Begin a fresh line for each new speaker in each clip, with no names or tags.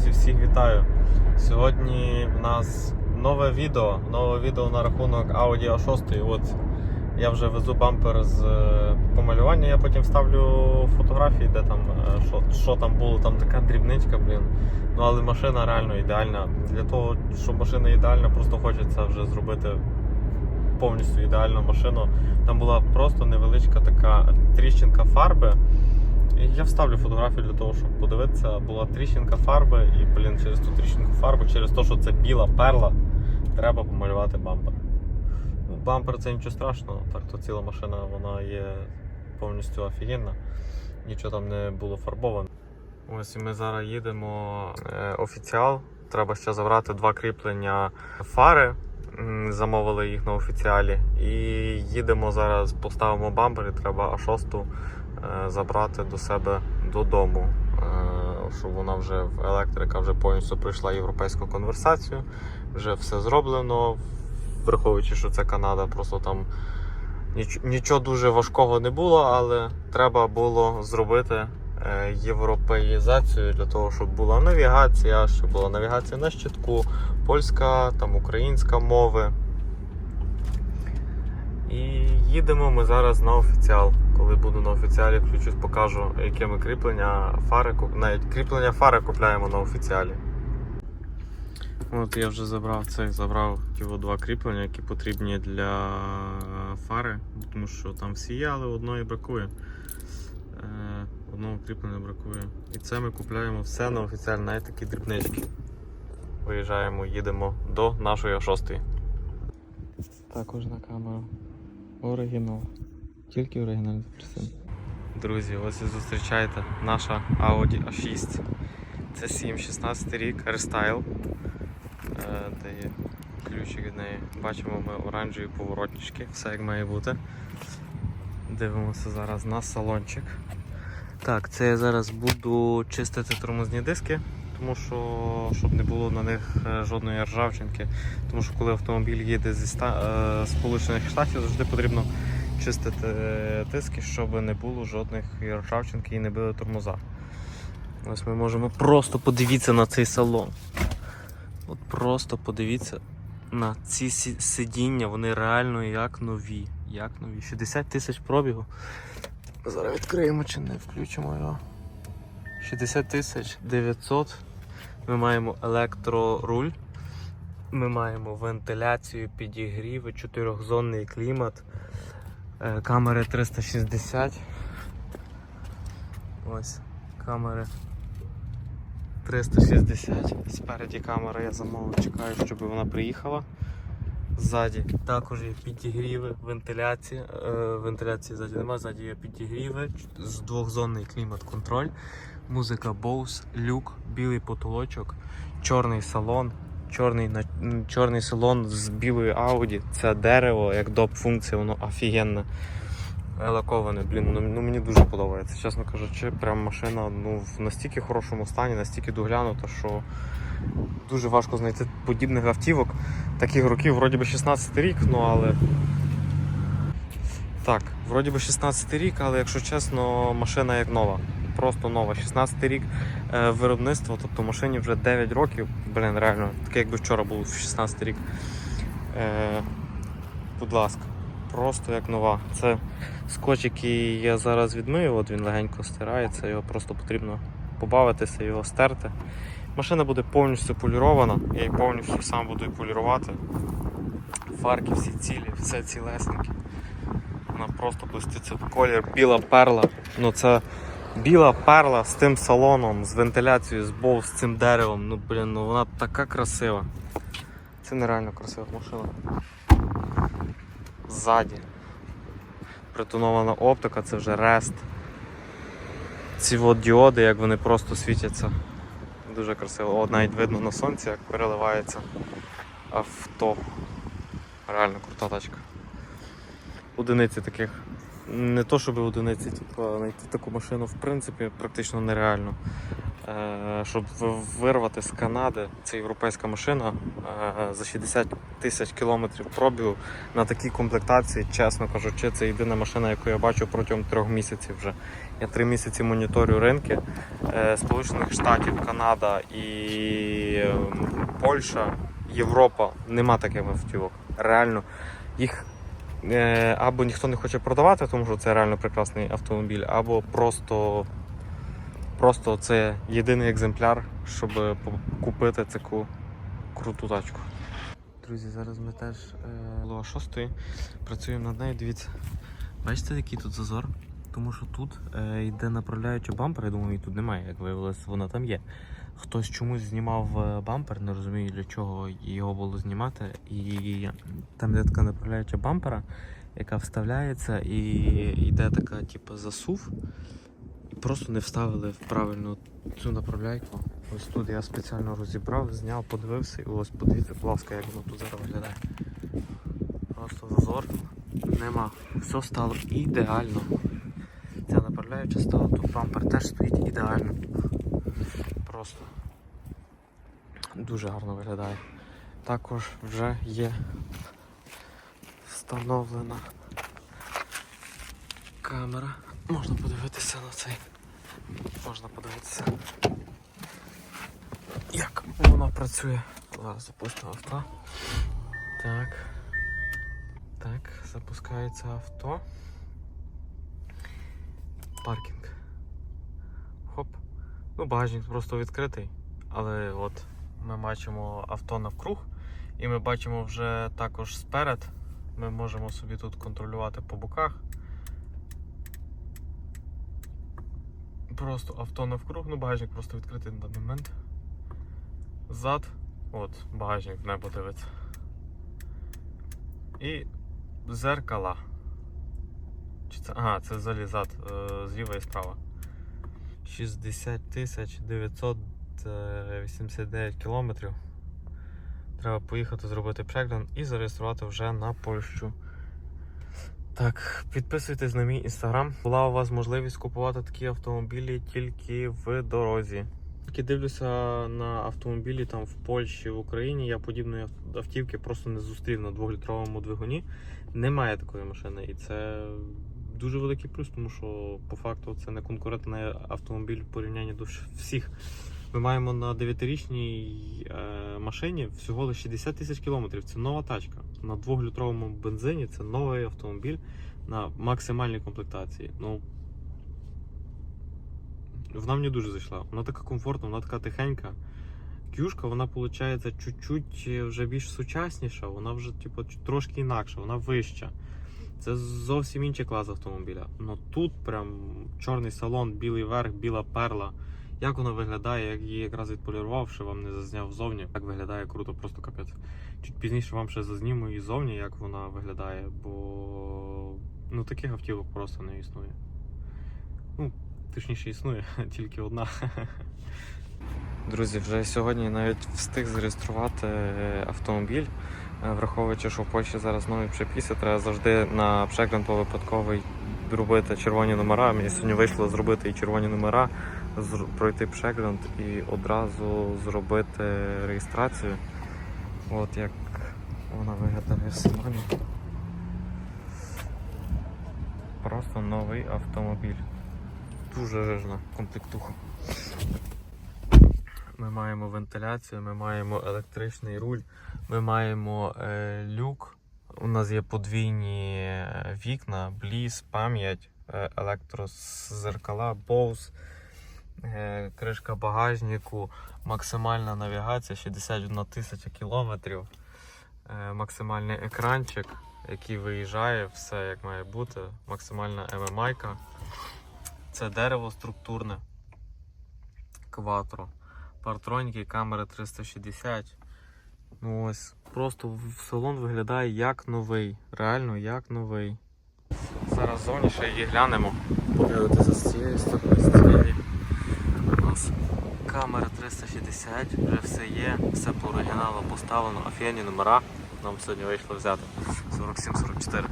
Друзі, всіх вітаю! Сьогодні в нас нове відео. Нове відео на рахунок Audi A6. От я вже везу бампер з е, помалювання. Я потім вставлю фотографії, де там е, що, що там було, там така дрібничка, блін. Ну але машина реально ідеальна. Для того, щоб машина ідеальна, просто хочеться вже зробити повністю ідеальну машину. Там була просто невеличка така тріщинка фарби. Я вставлю фотографію для того, щоб подивитися. Була тріщинка фарби, і блін, через ту тріщинку фарби, через те, що це біла перла, треба помалювати бампер. Ну, бампер це нічого страшного, так то ціла машина вона є повністю офігенна. Нічого там не було фарбовано. Ось ми зараз їдемо е, офіціал. Треба ще забрати два кріплення фари. Замовили їх на офіціалі. І їдемо зараз, поставимо бампер, і треба А6 е, забрати до себе додому, е, щоб вона вже в електрика вже повністю пройшла європейську конверсацію. Вже все зроблено, враховуючи, що це Канада, просто там нічого дуже важкого не було, але треба було зробити е, європеїзацію для того, щоб була навігація, щоб була навігація на щитку, польська, там українська мови. І їдемо ми зараз на офіціал. Коли буду на офіціалі, включусь, покажу, яке ми кріплення фари, навіть кріплення фари купляємо на офіціалі. От я вже забрав це, забрав ті от два кріплення, які потрібні для фари, тому що там всі є, але одної бракує. Е, Одного кріплення бракує. І це ми купляємо все на офіціалі, навіть такі дрібнички. Виїжджаємо, їдемо до нашої А6. Також на камеру. Оригінал. Тільки оригінальний запресин. Друзі, ось і зустрічайте наша Audi A6. Це 7-16 рік, рестайл. Е, Де є ключик від неї. Бачимо ми оранжеві поворотнички, все як має бути. Дивимося зараз на салончик. Так, це я зараз буду чистити тормозні диски, тому що щоб не було на них е, жодної ржавчинки. Тому що коли автомобіль їде зі е, Сполучених Штатів, завжди потрібно чистити е, диски, щоб не було жодних ржавчинки і не били тормоза. Ось ми можемо просто подивитися на цей салон. От просто подивіться на ці сидіння, вони реально як нові. Як нові. 60 тисяч пробігу. Зараз відкриємо чи не включимо його. 60 тисяч 900. Ми маємо електроруль. Ми маємо вентиляцію, підігріви, чотирьохзонний клімат, е, камери 360. Ось камери 360. Спереді камера я замовив, чекаю, щоб вона приїхала. Ззаді також є підігріви, вентиляція. Е, вентиляції ззаді немає, ззаді є підігріви, з двохзонний клімат-контроль, музика Bose, люк, білий потолочок, чорний салон. Чорний, чорний салон з білою Audi. Це дерево, як доп функція, воно офігенне. Лаковане, блін, ну, ну мені дуже подобається. Чесно кажучи, прям машина ну, в настільки хорошому стані, настільки доглянута, що дуже важко знайти подібних автівок. Таких років, вроді би 16 рік, ну але. Так, вроді би 16 рік, але якщо чесно, машина як нова. Просто нова. 16 рік е, виробництва, тобто машині вже 9 років. Блін, реально, таке якби вчора було 16 рік. Е, будь ласка, просто як нова. Це скотч, який я зараз відмию, от він легенько стирається, його просто потрібно побавитися, його стерти. Машина буде повністю полірована, я її повністю сам буду і полірувати. Фарки всі цілі, все цілесеньке. Вона просто блиститься колір, біла перла. Ну це біла перла з тим салоном, з вентиляцією, з бов, з цим деревом. Ну блін, ну вона така красива. Це нереально красива машина. Ззаді. Притонована оптика, це вже рест. Ці от діоди, як вони просто світяться. Дуже красиво. От навіть видно на сонці, як переливається авто. Реально крута тачка. Одиниці таких. Не то, щоб одиниці, типу, знайти таку машину в принципі практично нереально. е, щоб вирвати з Канади. Це європейська машина е, за 60 тисяч кілометрів пробігу на такій комплектації, чесно кажучи, це єдина машина, яку я бачу протягом трьох місяців вже. Я три місяці моніторю ринки е, Сполучених Штатів, Канада і е, Польща, Європа. Нема таких автівок. Реально, їх або ніхто не хоче продавати, тому що це реально прекрасний автомобіль, або просто, просто це єдиний екземпляр, щоб купити таку круту тачку. Друзі, зараз ми теж е, було 6 працюємо над нею. Дивіться, бачите, який тут зазор? Тому що тут е, йде направляюча бампер, я думаю, її тут немає, як виявилося, вона там є. Хтось чомусь знімав е, бампер, не розумію для чого його було знімати. І там є така направляюча бампера, яка вставляється і йде така, типу, засув. І просто не вставили в правильну цю направляйку. Ось тут я спеціально розібрав, зняв, подивився і ось подивіться, будь ласка, як воно тут зараз виглядає. Просто зазор нема. Все стало ідеально. Ця направляюча стала, тут бампер теж стоїть ідеально. Просто дуже гарно виглядає. Також вже є встановлена камера. Можна подивитися на цей. Можна подивитися. Як вона працює. Зараз запустимо авто. Так. Так, запускається авто. Паркінг. Ну, багажник просто відкритий. Але от ми бачимо авто навкруг, і ми бачимо вже також сперед. Ми можемо собі тут контролювати по боках. Просто авто навкруг, ну багажник просто відкритий на даний момент. Зад, от, багажник в небо дивиться. І зеркала. Чи це? Ага, це взагалі зад, е, зліва і справа. 60 тисяч 989 кілометрів. Треба поїхати зробити перегляд і зареєструвати вже на Польщу. Так, підписуйтесь на мій інстаграм. Була у вас можливість купувати такі автомобілі тільки в дорозі. Тільки дивлюся на автомобілі там в Польщі, в Україні. Я подібної автівки просто не зустрів на двохлітровому двигуні. Немає такої машини, і це дуже великий плюс, тому що по факту це не конкурентний автомобіль в порівнянні до всіх. Ми маємо на 9-річній е, машині всього лише 60 тисяч кілометрів. Це нова тачка. На 2-літровому бензині це новий автомобіль на максимальній комплектації. Ну, вона мені дуже зайшла. Вона така комфортна, вона така тихенька. Кюшка, вона виходить чуть-чуть вже більш сучасніша, вона вже типу, трошки інакша, вона вища. Це зовсім інший клас автомобіля. Ну тут прям чорний салон, білий верх, біла перла. Як воно виглядає, як її якраз відполірував, що вам не зазняв ззовні. Так виглядає круто, просто капець. Чуть пізніше вам ще зазніму і зовні, як вона виглядає, бо ну таких автівок просто не існує. Ну, точніше існує, тільки одна. Друзі, вже сьогодні навіть встиг зареєструвати автомобіль. Е, Враховуючи, що в Польщі зараз нові приписи, треба завжди на перегляд по випадковий робити червоні номера. Мені сьогодні вийшло зробити і червоні номера, пройти перегляд і одразу зробити реєстрацію. От як вона виглядає салоні. Просто новий автомобіль. Дуже жирна комплектуха. Ми маємо вентиляцію, ми маємо електричний руль, ми маємо е, люк. У нас є подвійні е, вікна, бліз, пам'ять, е, електрозеркала, Bose, е, кришка багажнику, максимальна навігація 61 тисяча кілометрів, е, максимальний екранчик, який виїжджає, все як має бути, максимальна ММайка. Це дерево структурне, кватро. Партроніки, камери 360. Ну ось, просто салон виглядає як новий. Реально як новий. Зараз зовні ще її глянемо. Подивитися з цієї сторони, з. У нас камера 360, вже все є, все по оригіналу поставлено, офігенні номера. Нам сьогодні вийшло взяти 47-44.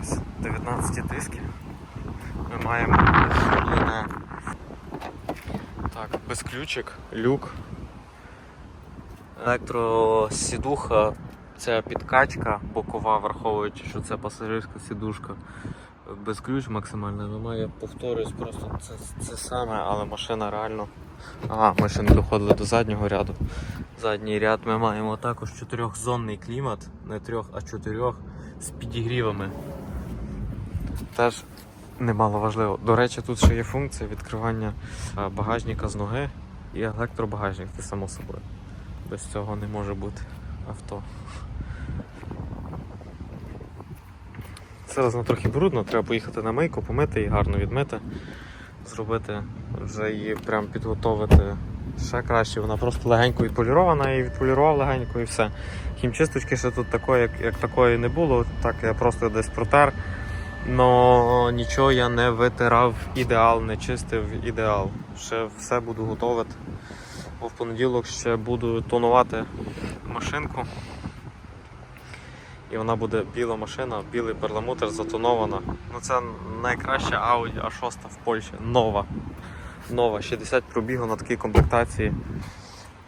Ось, 19 диски. Ми маємо зроблене безключик, люк. Електросідуха, це підкачка бокова, враховуючи, що це пасажирська сідушка. Без ключ максимально немає. Повторюсь, просто це, це саме, але машина реально. Ага, ми ще не доходили до заднього ряду. Задній ряд ми маємо також чотирьохзонний клімат, не трьох, а чотирьох з підігрівами. Теж немало важливо. До речі, тут ще є функція відкривання багажника з ноги і електробагажник, це само собою. Без цього не може бути авто. Зараз воно трохи брудно, треба поїхати на мийку, помити її, гарно відмити, зробити, вже її прям підготовити ще краще. Вона просто легенько відполірована, її відполірував легенько і все. Хімчисточки ще тут такої, як, як такої не було, так я просто десь протер. Но нічого я не витирав ідеал, не чистив ідеал. Ще все буду готувати. Бо в понеділок ще буду тонувати машинку. І вона буде біла машина, білий перламутр затонована. Ну це найкраща Audi A6 в Польщі. Нова. Нова. 60 пробігу на такій комплектації.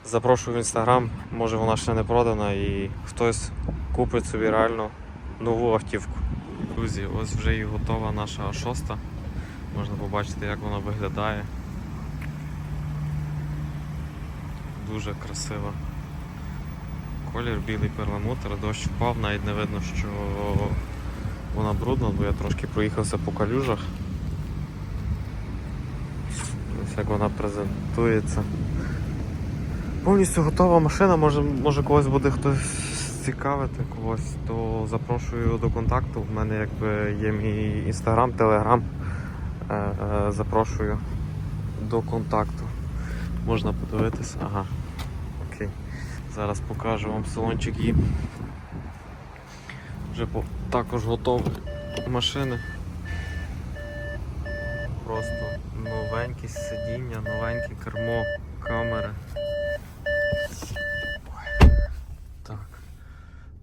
Запрошую в інстаграм, може вона ще не продана і хтось купить собі реально нову автівку. Друзі, ось вже і готова наша А6. Можна побачити, як вона виглядає. Дуже красива. Колір білий перламутр, дощ впав, навіть не видно, що вона брудна, бо я трошки проїхався по калюжах. Ось як вона презентується. Повністю готова машина, може, може когось буде хтось цікавити когось, то запрошую до контакту. В мене якби є мій інстаграм, телеграм. Запрошую до контакту. Можна подивитися. Ага. Окей. Зараз покажу вам салончик її. Вже також готові машини. Просто новенькі сидіння, новеньке кермо, камери. Так.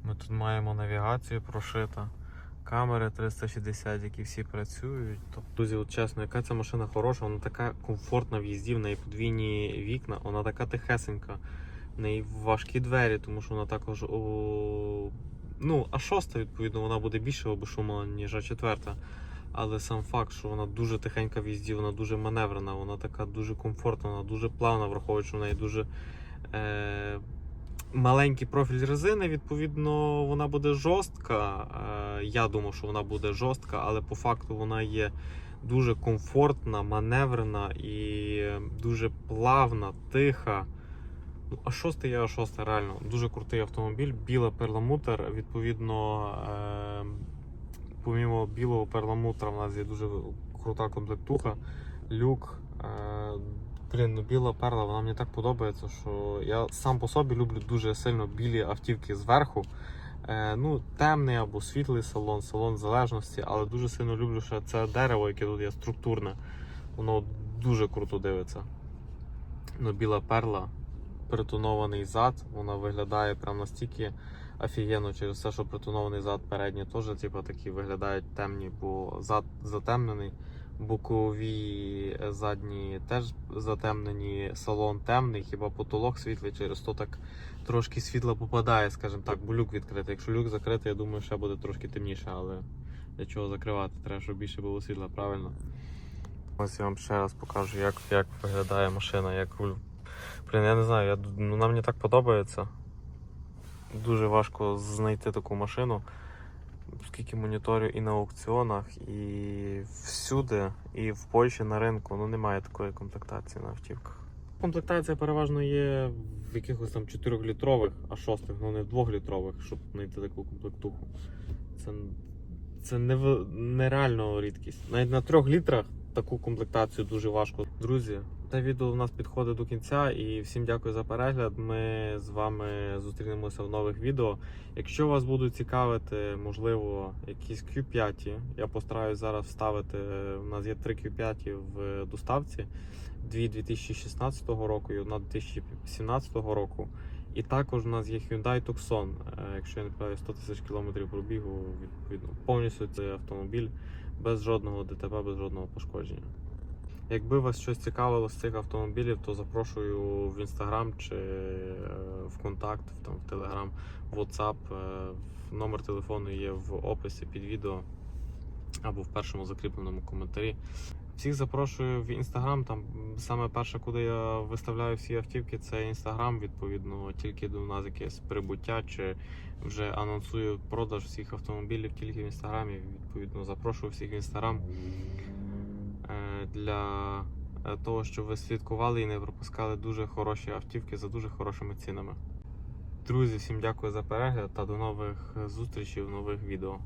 Ми тут маємо навігацію прошита. Камери 360, які всі працюють. Тобто, друзі, от чесно, яка ця машина хороша, вона така комфортна в їзді, в неї подвійні вікна, вона така тихесенька, в неї важкі двері, тому що вона також. О... Ну, а шоста, відповідно, вона буде більше обешума, ніж а четверта. Але сам факт, що вона дуже тихенька в їзді, вона дуже маневрена, вона така дуже комфортна, вона дуже плавна, враховуючи, що в неї дуже. Е маленький профіль резини, відповідно, вона буде жорстка. Е, Я думав, що вона буде жорстка, але по факту вона є дуже комфортна, маневрена і дуже плавна, тиха. Ну, а шостий є а шоста, реально дуже крутий автомобіль. Біла перламутр. Відповідно, е, помімо білого перламутра, в нас є дуже крута комплектуха. Люк. Блін, ну біла перла, вона мені так подобається, що я сам по собі люблю дуже сильно білі автівки зверху. Е, ну, темний або світлий салон, салон залежності, але дуже сильно люблю ще це дерево, яке тут є структурне. Воно дуже круто дивиться. Ну, біла перла, притонований зад, вона виглядає прям настільки офігенно через те, що притонований зад передній теж типу, такі виглядають темні, бо зад затемнений. Бокові е, задні теж затемнені, салон темний, хіба потолок світлий, через то так трошки світла попадає, скажімо так, бо люк відкритий. Якщо люк закритий, я думаю, ще буде трошки темніше, але для чого закривати? Треба, щоб більше було світла, правильно. Ось я вам ще раз покажу, як, як виглядає машина, як. Блін, я не знаю, я, ну, вона мені так подобається. Дуже важко знайти таку машину скільки моніторю і на аукціонах, і всюди, і в Польщі на ринку ну немає такої комплектації на автівках. Комплектація переважно є в якихось там 4-літрових, а 6, ну не в 2-літрових, щоб знайти таку комплектуху. Це, це нереально рідкість. Навіть на 3 літрах таку комплектацію дуже важко. Друзі, це відео у нас підходить до кінця і всім дякую за перегляд. Ми з вами зустрінемося в нових відео. Якщо вас будуть цікавити, можливо, якісь Q5, я постараюсь зараз вставити. У нас є три Q5 в доставці: дві 2016 року і одна 2017 року. І також у нас є Hyundai Tucson, е, якщо я не помиляюсь, 100 тисяч кілометрів пробігу, відповідно, повністю цей автомобіль без жодного ДТП, без жодного пошкодження. Якби вас щось цікавило з цих автомобілів, то запрошую в інстаграм чи е, в контакт, там, в Телеграм, в WhatsApp. Е, Номер телефону є в описі під відео або в першому закріпленому коментарі. Всіх запрошую в інстаграм. Там саме перше, куди я виставляю всі автівки, це інстаграм. Відповідно, тільки до нас якесь прибуття чи вже анонсую продаж всіх автомобілів тільки в інстаграмі. Відповідно, запрошую всіх в інстаграм для е, того, щоб ви слідкували і не пропускали дуже хороші автівки за дуже хорошими цінами. Друзі, всім дякую за перегляд та до нових зустрічей в нових відео.